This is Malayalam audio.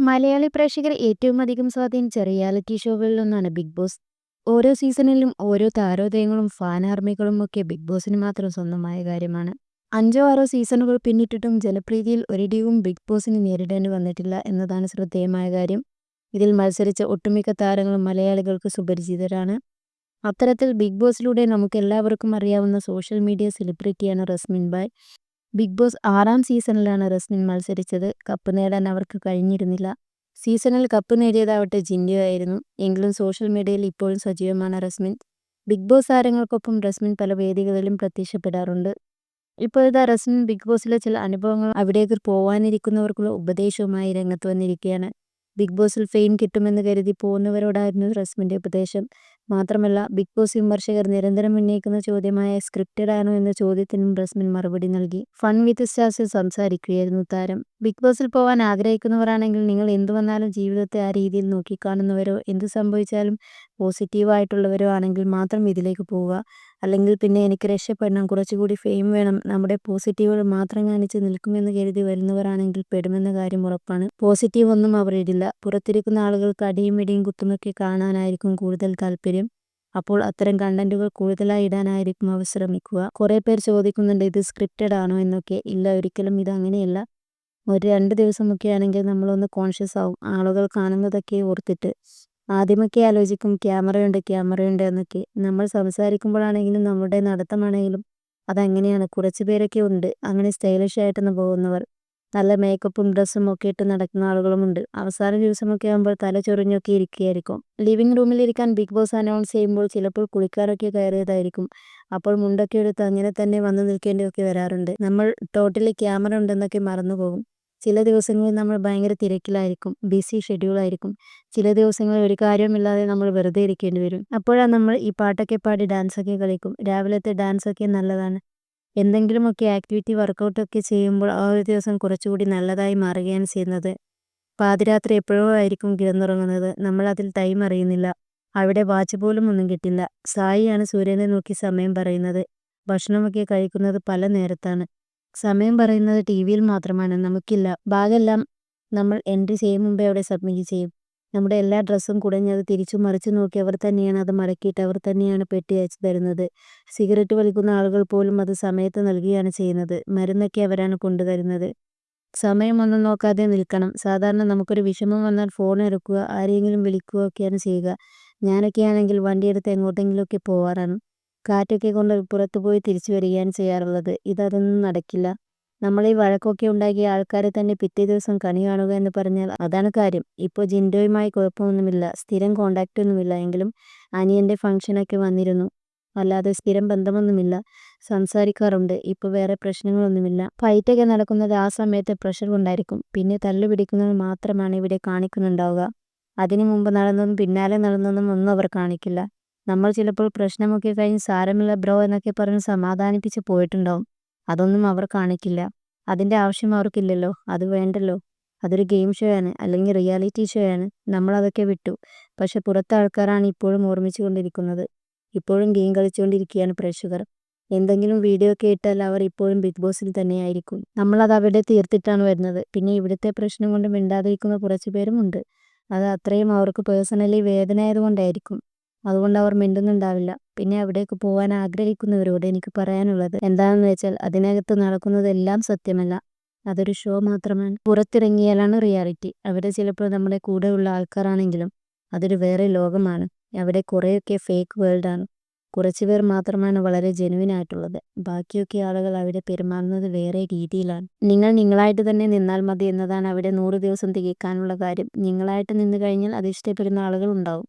മലയാളി പ്രേക്ഷകർ ഏറ്റവും അധികം സ്വാധീനിച്ച റിയാലിറ്റി ഷോകളിലൊന്നാണ് ബിഗ് ബോസ്. ഓരോ സീസണിലും ഓരോ താരോദയങ്ങളും ഫാൻ ആർമികളും ഒക്കെ ബിഗ് ബോസിന് മാത്രം സ്വന്തമായ കാര്യമാണ്. അഞ്ചോ ആറോ സീസണുകൾ പിന്നിട്ടിട്ടും ജനപ്രീതിയിൽ ഒരിടിയും ബിഗ് ബോസിന് നേരിടേണ്ടി വന്നിട്ടില്ല എന്നതാണ് ശ്രദ്ധേയമായ കാര്യം. ഇതിൽ മത്സരിച്ച ഒട്ടുമിക്ക താരങ്ങളും മലയാളികൾക്ക് സുപരിചിതരാണ്. അത്തരത്തിൽ ബിഗ് ബോസിലൂടെ നമുക്ക് എല്ലാവർക്കും അറിയാവുന്ന സോഷ്യൽ മീഡിയ സെലിബ്രിറ്റിയാണ് റസ്മിൻ ബായ്. ബിഗ് ബോസ് ആറാം സീസണിലാണ് റസ്മിൻ മത്സരിച്ചത്. കപ്പ് നേടാൻ അവർക്ക് കഴിഞ്ഞിരുന്നില്ല. സീസണിൽ കപ്പ് നേടിയതാവട്ടെ ജിൻഡു ആയിരുന്നു. എങ്കിലും സോഷ്യൽ മീഡിയയിൽ ഇപ്പോഴും സജീവമാണ് റസ്മിൻ. ബിഗ് ബോസ് താരങ്ങൾക്കൊപ്പം റസ്മിൻ പല വേദികളിലും പ്രത്യക്ഷപ്പെടാറുണ്ട്. ഇപ്പോഴത്തെ റസ്മിൻ ബിഗ് ബോസിലെ ചില അനുഭവങ്ങളും അവിടേക്ക് പോവാനിരിക്കുന്നവർക്കുള്ള ഉപദേശവുമായി രംഗത്ത് വന്നിരിക്കുകയാണ്. ബിഗ് ബോസിൽ ഫെയിം കിട്ടുമെന്ന് കരുതി പോകുന്നവരോടായിരുന്നു റസ്മിന്റെ ഉപദേശം. മാത്രമല്ല ബിഗ് ബോസ് വിമർശകർ നിരന്തരം ഉന്നയിക്കുന്ന ചോദ്യമായ സ്ക്രിപ്റ്റഡ് ആണോ എന്ന ചോദ്യത്തിനും റസ്മിൻ മറുപടി നൽകി. ഫൺ വിത്ത് സ്റ്റാർസിൽ സംസാരിക്കുകയായിരുന്നു താരം. ബിഗ് ബോസിൽ പോവാൻ ആഗ്രഹിക്കുന്നവരാണെങ്കിൽ നിങ്ങൾ എന്തു വന്നാലും ജീവിതത്തെ ആ രീതിയിൽ നോക്കിക്കാണുന്നവരോ എന്ത് സംഭവിച്ചാലും പോസിറ്റീവായിട്ടുള്ളവരോ ആണെങ്കിൽ മാത്രം ഇതിലേക്ക് പോവുക. അല്ലെങ്കിൽ പിന്നെ എനിക്ക് രക്ഷപ്പെടണം, കുറച്ചുകൂടി ഫെയിം വേണം, നമ്മുടെ പോസിറ്റീവുകൾ മാത്രം കാണിച്ച് നിൽക്കുമെന്ന് കരുതി വരുന്നവരാണെങ്കിൽ പെടുമെന്ന കാര്യം ഉറപ്പാണ്. പോസിറ്റീവ് ഒന്നും അവർ ഇടില്ല. പുറത്തിരിക്കുന്ന ആളുകൾക്ക് അടിയും ഇടിയും കുത്തുമൊക്കെ കാണാനായിരിക്കും കൂടുതൽ താല്പര്യം. അപ്പോൾ അത്തരം കണ്ടന്റുകൾ കൂടുതലായി ഇടാനായിരിക്കും അവർ ശ്രമിക്കുക. കുറേ പേർ ചോദിക്കുന്നുണ്ട് ഇത് സ്ക്രിപ്റ്റഡ് ആണോ എന്നൊക്കെ. ഇല്ല ഒരിക്കലും ഇത് അങ്ങനെയല്ല. ഒരു രണ്ട് ദിവസമൊക്കെ ആണെങ്കിൽ നമ്മളൊന്ന് കോൺഷ്യസ് ആവും. ആളുകൾ കാണുന്നതൊക്കെ ഓർത്തിട്ട്. ആദ്യമൊക്കെ ആലോചിക്കും ക്യാമറയുണ്ട് ക്യാമറയുണ്ട് എന്നൊക്കെ. നമ്മൾ സംസാരിക്കുമ്പോഴാണെങ്കിലും നമ്മുടെ നടത്തമാണെങ്കിലും അതങ്ങനെയാണ്. കുറച്ച് പേരൊക്കെ ഉണ്ട് അങ്ങനെ സ്റ്റൈലിഷ് ആയിട്ടൊന്ന് പോകുന്നവർ. നല്ല മേക്കപ്പും ഡ്രസ്സും ഒക്കെ ഇട്ട് നടക്കുന്ന ആളുകളുമുണ്ട്. അവസാന ദിവസമൊക്കെ ആകുമ്പോൾ തല ചൊറിഞ്ഞൊക്കെ ഇരിക്കുകയായിരിക്കും. ലിവിംഗ് റൂമിലിരിക്കാൻ ബിഗ് ബോസ് അനൗൺസ് ചെയ്യുമ്പോൾ ചിലപ്പോൾ കുളിക്കാനൊക്കെ കയറിയതായിരിക്കും. അപ്പോൾ മുണ്ടൊക്കെ എടുത്ത് അങ്ങനെ തന്നെ വന്നു നിൽക്കേണ്ടിയൊക്കെ വരാറുണ്ട്. നമ്മൾ ടോട്ടലി ക്യാമറ ഉണ്ടെന്നൊക്കെ മറന്നുപോകും. ചില ദിവസങ്ങളിൽ നമ്മൾ ഭയങ്കര തിരക്കിലായിരിക്കും. ബിസി ഷെഡ്യൂളായിരിക്കും. ചില ദിവസങ്ങളിൽ ഒരു കാര്യമില്ലാതെ നമ്മൾ വെറുതെ ഇരിക്കേണ്ടി വരും. അപ്പോഴാണ് നമ്മൾ ഈ പാട്ടൊക്കെ പാടി ഡാൻസൊക്കെ കളിക്കും. രാവിലത്തെ ഡാൻസൊക്കെ നല്ലതാണ്. എന്തെങ്കിലുമൊക്കെ ആക്ടിവിറ്റി വർക്കൗട്ടൊക്കെ ചെയ്യുമ്പോൾ ആ ഒരു ദിവസം കുറച്ചുകൂടി നല്ലതായി മാറുകയാണ് ചെയ്യുന്നത്. പാതിരാത്രി എപ്പോഴോ ആയിരിക്കും കിടന്നുറങ്ങുന്നത്. നമ്മൾ അതിൽ ടൈം അറിയുന്നില്ല. അവിടെ വാച്ച് പോലും ഒന്നും കിട്ടില്ല. സായിയാണ് സൂര്യനെ നോക്കി സമയം പറയുന്നത്. ഭക്ഷണമൊക്കെ കഴിക്കുന്നത് പല നേരത്താണ്. സമയം പറയുന്നത് ടി വിയിൽ മാത്രമാണ്. നമുക്കില്ല. ബാഗെല്ലാം നമ്മൾ എൻട്രി ചെയ്യും മുമ്പേ അവിടെ സബ്മിറ്റ് ചെയ്യും. നമ്മുടെ എല്ലാ ഡ്രസ്സും കുടഞ്ഞ് അത് തിരിച്ചും മറിച്ചും നോക്കി അവർ തന്നെയാണ് അത് മടക്കിയിട്ട് അവർ തന്നെയാണ് പെട്ടി അയച്ചു തരുന്നത്. സിഗരറ്റ് വലിക്കുന്ന ആളുകൾ പോലും അത് സമയത്ത് നൽകുകയാണ് ചെയ്യുന്നത്. മരുന്നൊക്കെ അവരാണ് കൊണ്ടുതരുന്നത്. സമയമൊന്നും നോക്കാതെ നിൽക്കണം. സാധാരണ നമുക്കൊരു വിഷമം വന്നാൽ ഫോൺ എടുക്കുക, ആരെയെങ്കിലും വിളിക്കുക ഒക്കെയാണ് ചെയ്യുക. ഞാനൊക്കെയാണെങ്കിൽ വണ്ടിയെടുത്ത് എങ്ങോട്ടെങ്കിലുമൊക്കെ പോവാറാണ്. കാറ്റൊക്കെ കൊണ്ട് പുറത്ത് പോയി തിരിച്ചു വരികയാണ് ചെയ്യാറുള്ളത്. ഇതതൊന്നും നടക്കില്ല നമ്മൾ ഈ വഴക്കൊക്കെ ഉണ്ടാക്കിയ ആൾക്കാരെ തന്നെ പിറ്റേ ദിവസം കണി കാണുക എന്ന് പറഞ്ഞാൽ അതാണ് കാര്യം. ഇപ്പോൾ ജിൻഡോയുമായി കുഴപ്പമൊന്നുമില്ല. സ്ഥിരം കോണ്ടാക്റ്റ് ഒന്നുമില്ല. എങ്കിലും അനിയന്റെ ഫംഗ്ഷനൊക്കെ വന്നിരുന്നു. അല്ലാതെ സ്ഥിരം ബന്ധമൊന്നുമില്ല. സംസാരിക്കാറുണ്ട്. ഇപ്പോൾ വേറെ പ്രശ്നങ്ങളൊന്നുമില്ല. ഫൈറ്റൊക്കെ നടക്കുന്നത് ആ സമയത്ത് പ്രഷർ കൊണ്ടായിരിക്കും. പിന്നെ തല്ലു പിടിക്കുന്നത് മാത്രമാണ് ഇവിടെ കാണിക്കുന്നുണ്ടാവുക. അതിനു മുമ്പ് നടന്നതും പിന്നാലെ നടന്നതും ഒന്നും അവർ കാണിക്കില്ല. നമ്മൾ ചിലപ്പോൾ പ്രശ്നമൊക്കെ കഴിഞ്ഞ് സാരമില്ല ബ്രോ എന്നൊക്കെ പറഞ്ഞ് സമാധാനിപ്പിച്ച് പോയിട്ടുണ്ടാവും. അതൊന്നും അവർ കാണിക്കില്ല. അതിന്റെ ആവശ്യം അവർക്കില്ലല്ലോ. അത് വേണ്ടല്ലോ. അതൊരു ഗെയിം ഷോ ആണ് അല്ലെങ്കിൽ റിയാലിറ്റി ഷോ ആണ് നമ്മളതൊക്കെ വിട്ടു. പക്ഷെ പുറത്തെ ആൾക്കാരാണ് ഇപ്പോഴും ഓർമ്മിച്ചു കൊണ്ടിരിക്കുന്നത്. ഇപ്പോഴും ഗെയിം കളിച്ചുകൊണ്ടിരിക്കുകയാണ് പ്രേക്ഷകർ. എന്തെങ്കിലും വീഡിയോ ഒക്കെ ഇട്ടാൽ അവർ ഇപ്പോഴും ബിഗ് ബോസിൽ തന്നെയായിരിക്കും. നമ്മളത് അവിടെ തീർത്തിട്ടാണ് വരുന്നത്. പിന്നെ ഇവിടുത്തെ പ്രശ്നം കൊണ്ട് മിണ്ടാതിരിക്കുന്ന കുറച്ച് പേരും ഉണ്ട്. അത് അത്രയും അവർക്ക് പേഴ്സണലി വേദനയായതുകൊണ്ടായിരിക്കും. അതുകൊണ്ട് അവർ മിണ്ടുന്നുണ്ടാവില്ല. പിന്നെ അവിടേക്ക് പോകാൻ ആഗ്രഹിക്കുന്നവരോട് എനിക്ക് പറയാനുള്ളത് എന്താണെന്ന് വെച്ചാൽ അതിനകത്ത് നടക്കുന്നതെല്ലാം സത്യമല്ല. അതൊരു ഷോ മാത്രമാണ്. പുറത്തിറങ്ങിയാലാണ് റിയാലിറ്റി. അവിടെ ചിലപ്പോൾ നമ്മുടെ കൂടെയുള്ള ആൾക്കാരാണെങ്കിലും അതൊരു വേറെ ലോകമാണ്. അവിടെ കുറെയൊക്കെ ഫേക്ക് വേൾഡാണ്. കുറച്ച് പേർ മാത്രമാണ് വളരെ ജെനുവിൻ ആയിട്ടുള്ളത്. ബാക്കിയൊക്കെ ആളുകൾ അവിടെ പെരുമാറുന്നത് വേറെ രീതിയിലാണ്. നിങ്ങൾ നിങ്ങളായിട്ട് തന്നെ നിന്നാൽ മതി എന്നതാണ് അവിടെ നൂറ് ദിവസം തികയ്ക്കാനുള്ള കാര്യം. നിങ്ങളായിട്ട് നിന്ന് കഴിഞ്ഞാൽ അത് ഇഷ്ടപ്പെടുന്ന ആളുകൾ ഉണ്ടാവും.